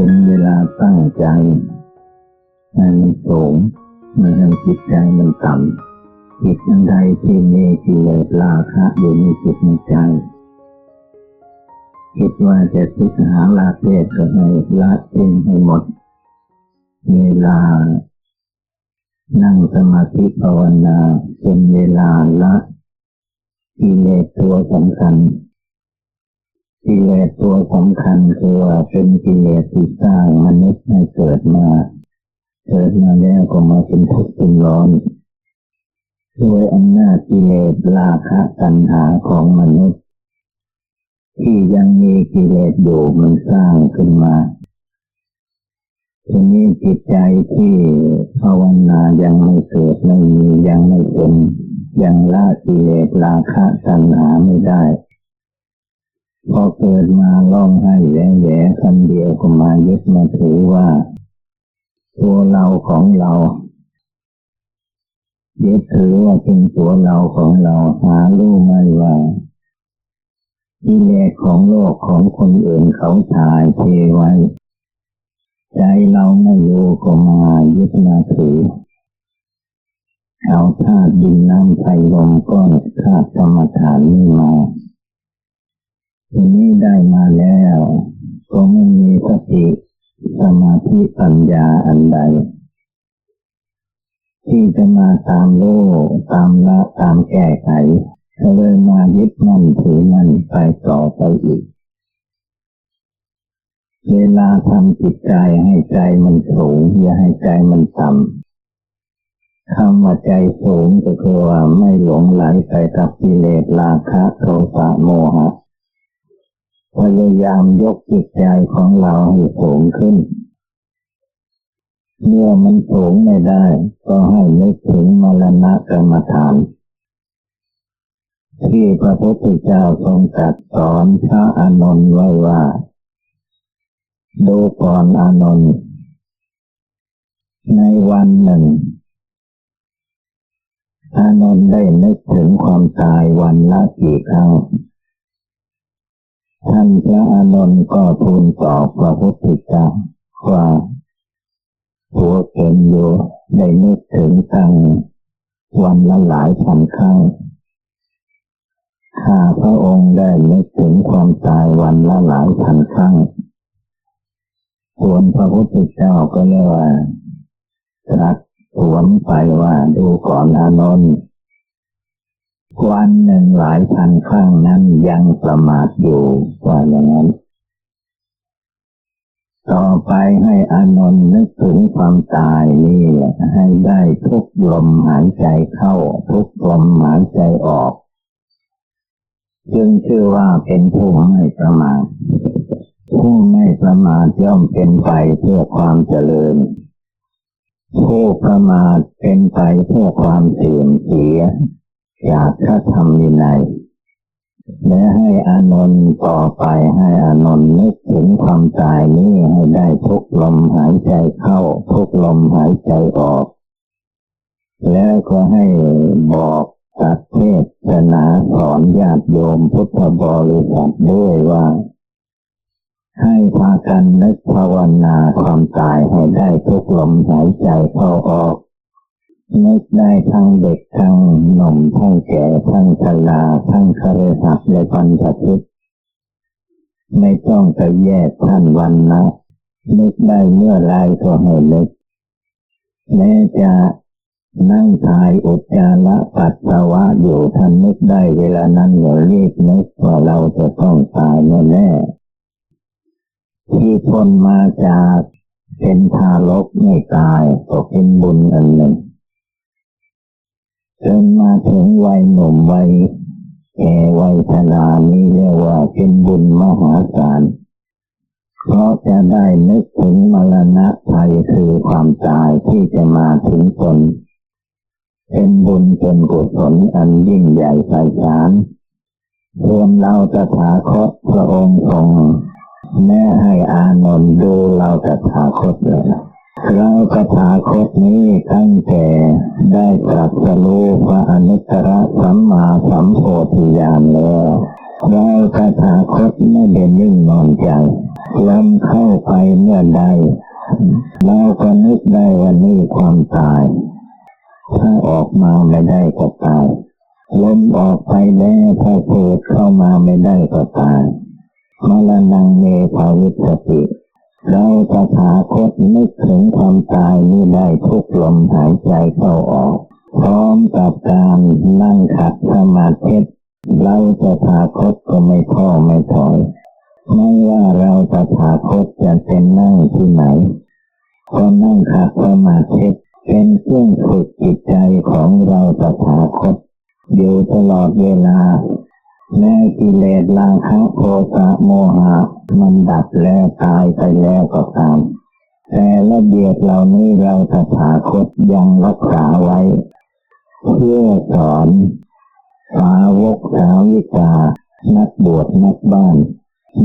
เป็นเวลาตั้งใจให้มันสูงไม่ให้จิตใจมันต่ำจิตอันใดที่มีกิเลสราคะอยู่ในจิตในใจ คิดว่าจะศึกษาลาเพศก็ให้ละทิ้งให้หมด เวลา นั่งสมาธิภาวนาเป็นเวลาละกิเลสตัวสำคัญ กิเลสตัวสำคัญคือว่าเป็นกิเลสที่สร้างมนุษย์ให้เกิดมา เกิดมาแล้วก็มาเป็นทุกข์เป็นร้อนด้วยอำนาจกิเลสราคะตัณหาของมนุษย์ ที่ยังมีกิเลสอยู่มันสร้างขึ้นมาทีนี้จิตใจที่ภาวนายังไม่เกิดไม่มียังไม่เป็นยังละกิเลสราคะตัณหาไม่ได้ พอเกิดมาร้องไห้แหวแหวคำเดียวก็มายึดมาถือว่า ตัวเราของเรายึดถือว่าเป็นตัวเราของเราหารู้ไม่ว่ากิเลสของโลกของคนอื่นเขาถ่ายเทไว้ ใจเราไม่รู้ก็มายึดมาถือเอาธาตุดินน้ำไฟลมก้อนธาตุธรรมฐานนี่มา ทีนี้ได้มาแล้ว ก็ไม่มีสติสมาธิปัญญาอันใด ที่จะมาตามโลกตามละตามแก้ไขก็เลยมายึดมั่นถือมั่นไปต่อไปอีก เวลาทำจิตใจให้ใจมันสูงอย่าให้ใจมันต่ำคำว่าใจสูงก็คือว่าไม่หลงไหลไปกับกิเลสราคะโทสะโมหะ พยายามยกจิตใจของเราให้สูงขึ้น เมื่อมันสูงไม่ได้ ก็ให้นึกถึงมรณะกรรมฐาน ที่พระพุทธเจ้าทรงตรัสสอนพระอานนท์ไว้ว่า ดูก่อนอานนท์ในวันหนึ่ง อานนท์ได้นึกถึงความตายวันละกี่ครั้ง ท่านพระอานนท์ก็ทูลตอบพระพุทธเจ้าว่าหัวเข็นอยู่ได้นึกถึงตั้งวันละหลายพันครั้งข้าพระองค์ได้นึกถึงความตายวันละหลายพันครั้งส่วนพระพุทธเจ้าก็เลยว่าตรัสสวนไปว่าดูก่อนอานนท์ วันหนึ่งหลายพันครั้งนั้นยังประมาทอยู่ว่าอย่างนั้น ต่อไปให้อานนท์นึกถึงความตายนี่ให้ได้ทุกลมหายใจเข้า ทุกลมหายใจออก จึงชื่อว่าเป็นผู้ไม่ประมาทผู้ไม่ประมาทย่อมเป็นไปเพื่อความเจริญผู้ประมาทเป็นไปเพื่อความเสื่อมเสีย จากพระธรรมวินัยและให้อานนท์ต่อไปให้อานนท์นึกถึงความตายนี้ให้ได้ทุกลมหายใจเข้า ทุกลมหายใจออก แล้วก็ให้บอกตัดเทศนาสอนญาติโยมพุทธบริษัทด้วยว่า ให้พากันนึกภาวนาความตายให้ได้ทุกลมหายใจเข้าออก นึกได้ทั้งเด็กทั้งหนุ่มทั้งแก่ทั้งชราทั้งคารหัสและปัญจทิศไม่ต้องไปแยกท่านวันนะนึกได้เมื่อไรก็ให้นึกแม้จะนั่งทายอุจจาระปัสสาวะอยู่ท่านนึกได้เวลานั้นอย่ารีบนึกว่าเราจะต้องตายแน่ที่พ้นมาจากเป็นทารกไม่ตายก็เป็นบุญอันหนึ่ง จนมาถึงวัยหนุ่มวัยแก่วัยชรานี้เรียกว่าเป็นบุญมหาศาลเพราะจะได้นึกถึงมรณะภัยคือความตายที่จะมาถึงตนเป็นบุญเป็นกุศลอันยิ่งใหญ่ไพศาลรวมเราตถาคตพระองค์ทรงแม่ให้อานนท์ดูเราตถาคตเลย เราคาถาคตนี้ตั้งแต่ได้ตรัสรู้พระอนุตตรสัมมาสัมโพธิญาณแล้วเราตถาคตไม่ได้นิ่งนอนใจลมเข้าไปเมื่อใดเราก็นึกได้ว่านี่ความตาย ถ้าออกมาไม่ได้ก็ตายลมออกไปแล้วถ้าเกิดเข้ามาไม่ได้ก็ตายมรณงเมภาวิสติ เราตถาคตนึกถึงความตายนี้ได้ทุกลมหายใจเข้าออก พร้อมกับการนั่งขัดสมาธิเราจะถาคตก็ไม่ท้อไม่ถอย ไม่ว่าเราจะถาคตจะเป็นนั่งที่ไหนก็นั่งขัดสมาธิเป็นเครื่องฝึกจิตใจของเราจะถาคตอยู่ตลอดเวลา แม้กิเลสราคะโทสะโมหะมันดับแล้วตายไปแล้วก็ตาม แต่ระเบียบเหล่านี้เราตถาคตยังรักษาไว้ เพื่อสอนสาวกสาวิกา นักบวชนักบ้าน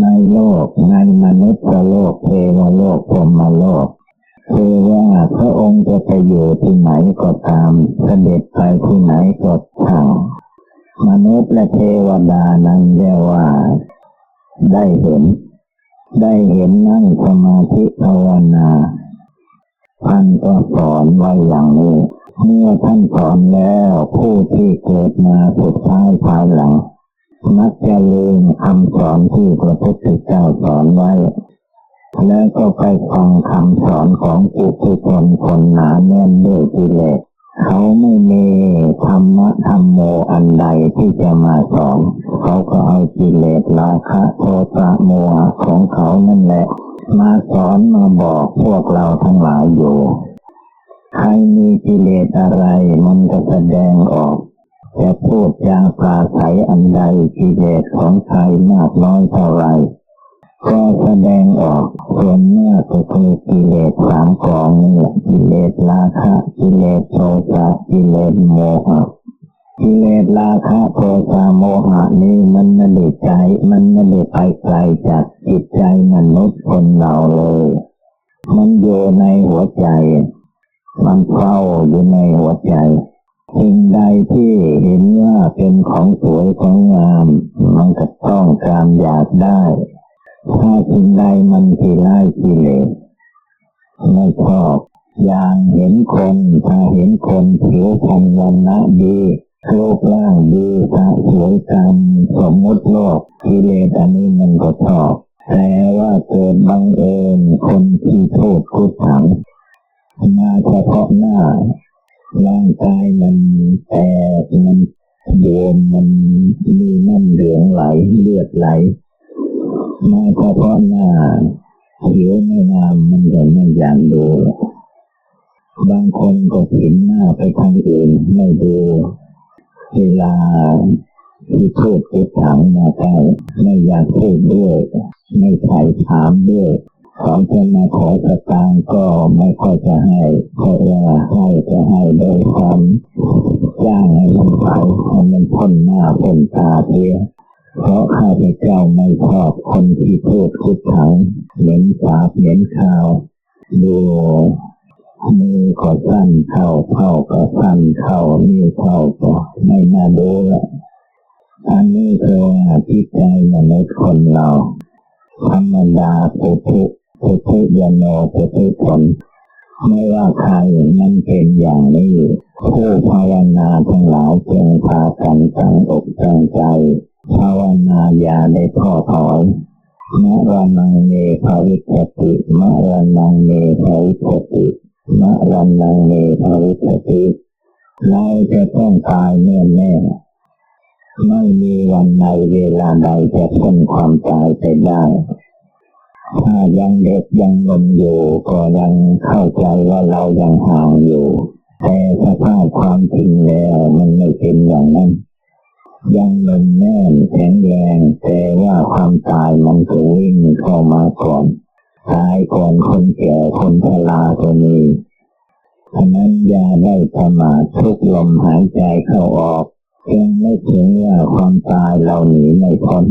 ในโลกในมนุษย์โลกเทวโลกพรหมโลกคือว่าพระองค์จะไปอยู่ที่ไหนก็ตามเสด็จไปที่ไหนก็ทาง มนุษย์และเทวดานั้นเรียกว่า ได้เห็น ได้เห็นนั่งสมาธิภาวนาท่านก็สอนไว้อย่างนี้เมื่อท่านสอนแล้วผู้ที่เกิดมาสุดท้ายภายหลัง มักจะลืมคำสอนที่พระพุทธเจ้าสอนไว้ แล้วก็ไปฟังคำสอนของปุถุชนคนหนาแน่นด้วยกิเลส เขาไม่มีธรรมะธรรมโมอันใดที่จะมาสอน เขาก็เอากิเลสราคะโทสะโมหะของเขานั่นแหละ มาสอนมาบอกพวกเราทั้งหลายอยู่ ใครมีกิเลสอะไรมันจะแสดงออกจะพูดจาปราศัยอันใดกิเลสของใครมากน้อยเท่าไร ก็แสดงออกส่วนมากก็คือกิเลสสามกองนี่กิเลสราคะกิเลสโทสะกิเลสโมหะกิเลสราคะโทสะโมหะนี่มันไม่ได้ใจ มันไม่ได้ไปไกลจากจิตใจมนุษย์คนเราเลย มันอยู่ในหัวใจ มันเฝ้าอยู่ในหัวใจสิ่งใดที่เห็นว่าเป็นของสวยของงาม มันก็ต้องการอยากได้ ถ้าสิ่งใดมันที่ไล่กิเลสไม่ชอบอย่างเห็นคนถ้าเห็นคนผิวพรรณวันนะดีรูปร่างดีสะสวยงามสมมติโลกกิเลสอันนี้มันก็ชอบแต่ว่าเกิดบังเอิญคนที่โทษกุศลมาเฉพาะหน้า ร่างกายมันแตกมันบวมมันมีน้ำเหลืองไหลเลือดไหล มาเฉพาะหน้าผิวไม่งามมันก็ไม่อยากดู บางคนก็ผินหน้าไปทางอื่นไม่ดูเวลาที่พูดพูดถามมาใช่ไม่อยากพูดด้วยไม่ใส่ถามด้วยของจะมาขอสตางก็ไม่ค่อยจะให้เพราะว่าให้จะให้โดยความย่างให้มันไปให้มันพ้นหน้าพ้นตาเทีย เพราะข้าพเจ้าไม่ชอบคนที่พูดคุดถังเหม็นสาบเหม็นข้าว ดูมือก็สั้นเข้าเข้าก็สั้นเข้านิ้วเข้าก็ไม่น่าดูละอันนี้คือว่าจิตใจมนุษย์คนเราธรรมดาปุถุพุทธยโนพุทธผลไม่ว่าใครมันเป็นอย่างนี้ผู้ภาวนาทั้งหลายจงพากันตั้งอกตั้งใจ ภาวนาอย่าได้ท้อถอยมะระนังเนภาวิตติมะระนังเนภาวิตติมะระนังเนภาวิตติเราจะต้องตายแน่แน่ไม่มีวันใดเวลาใดจะพ้นความตายไปได้ถ้ายังเด็กยังนมอยู่ก็ยังเข้าใจว่าเรายังห่างอยู่ แต่สภาพความจริงแล้วมันไม่เป็นอย่างนั้น ยังนมแน่นแข็งแรงแต่ว่าความตายมันก็วิ่งเข้ามาก่อนตายก่อนคนแก่คนชราก็มีฉะนั้นอย่าได้ประมาททุกลมหายใจเข้าออกเพียงไม่ถึงว่าความตายเราหนีไม่พ้น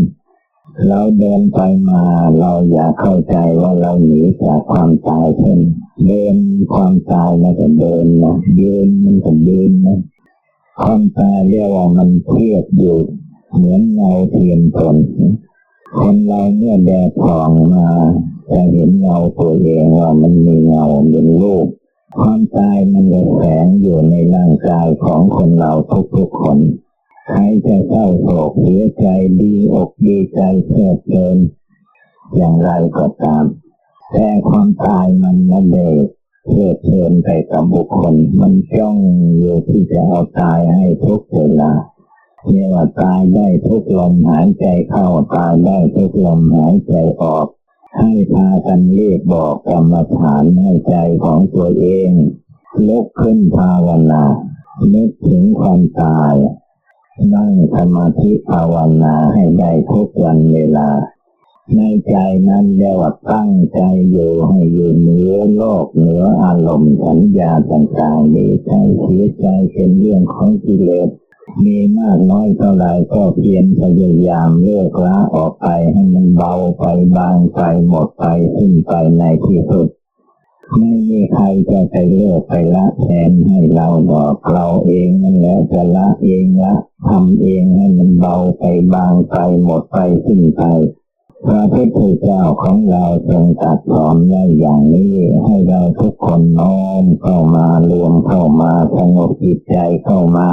เราเดินไปมาเราอย่าเข้าใจว่าเราหนีจากความตายเช่นเดินความตายมันก็เดินนะยืนมันก็ยืนนะ ความตายเรียกว่ามันเทียบอยู่ เหมือนเงาเทียมตนคนเราเมื่อแดดส่องมาจะเห็นเงาตัวเองว่ามันมีเงาเป็นรูปความตายมันจะแฝงอยู่ในร่างกายของคนเราทุกๆคนใครจะเศร้าโศกเสียใจดีอกดีใจเพลิดเพลินอย่างไรก็ตาม แต่ความตายมันไม่ได้ เพลิดเพลินไปกับบุคคล มันจ้องอยู่ที่จะเอาตายให้ทุกเวลาเรียกว่าตายได้ทุกลมหายใจเข้าตายได้ทุกลมหายใจออก ให้พากันเรียกบอกกรรมฐานให้ใจของตัวเองลุกขึ้นภาวนานึกถึงความตาย นั่งสมาธิภาวนาให้ได้ทุกวันเวลา ในใจนั้นเรียกว่าตั้งใจอยู่ให้อยู่เหนือโลกเหนืออารมณ์สัญญาต่างๆดีใจเสียใจเป็นเรื่องของกิเลสมีมากน้อยเท่าไรก็เพียรพยายามเลิกละออกไปให้มันเบาไปบางไปหมดไปสิ้นไปในที่สุด ไม่มีใครจะไปเลิกไปละแทนให้เราดอกเราเองนั่นแหละจะละเองละทำเองให้มันเบาไปบางไปหมดไปสิ้นไป พระพุทธเจ้าของเราทรงตัดสอนไว้อย่างนี้ ให้เราทุกคนน้อมเข้ามารวมเข้ามาสงบจิตใจเข้ามา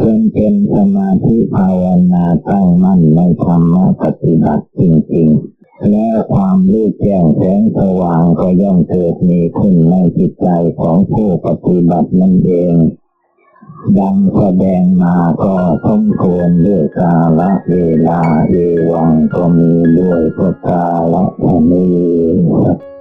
จนเป็นสมาธิภาวนาตั้งมั่นในธรรมปฏิบัติจริงๆ แล้วความรู้แจ้งแสงสว่างก็ย่อมเกิดมีขึ้นในจิตใจของผู้ปฏิบัตินั่นเอง ดังแสดงมาก็สมควรด้วยกาละเวลาเอวังก็มีด้วยพุทธาละนี้